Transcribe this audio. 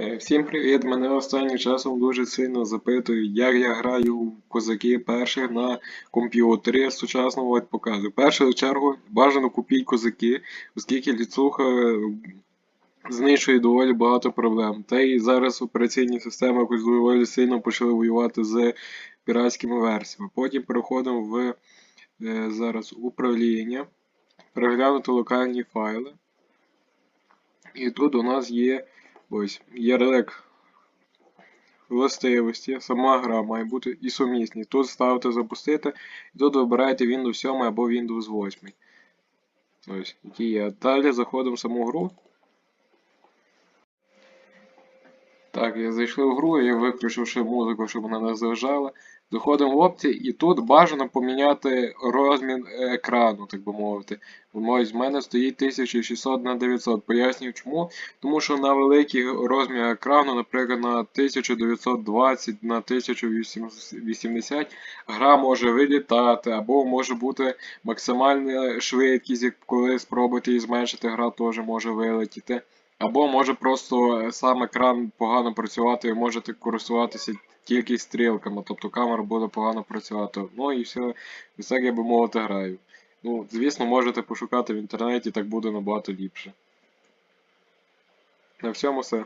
Е, Всім привіт! Мене останнім часом дуже сильно запитують, як я граю в козаки перших на комп'ютері сучасного показую. Першу чергу бажано купіть козаки, оскільки ліцуха знищує доволі багато проблем. Та й зараз операційні системи якось доволі сильно почали воювати з піратськими версіями. Потім переходимо в е, зараз управління, переглянути локальні файли. І тут у нас є ось ярлик властивості, сама гра має бути і сумісні. Тут ставите запустити, і тут вибираєте Windows 7 або Windows 8. Ось, які є. Далі заходимо в саму гру. Так, я зайшли в гру, я виключивши музику, щоб вона не заважала. Заходимо в опції, і тут бажано поміняти розмір екрану, так би мовити. Ось в мене стоїть 1600 на 900. Пояснюю чому. Тому що на великий розмір екрану, наприклад, на 1920 на 1080 гра може вилітати, або може бути максимальна швидкість, коли спробуєте її зменшити, гра теж може вилетіти. Або може просто сам екран погано працювати, і можете користуватися тільки стрілками, тобто камера буде погано працювати. Ну і все, так я би мовити граю. Ну, звісно, можете пошукати в інтернеті, так буде набагато ліпше. На всьому все.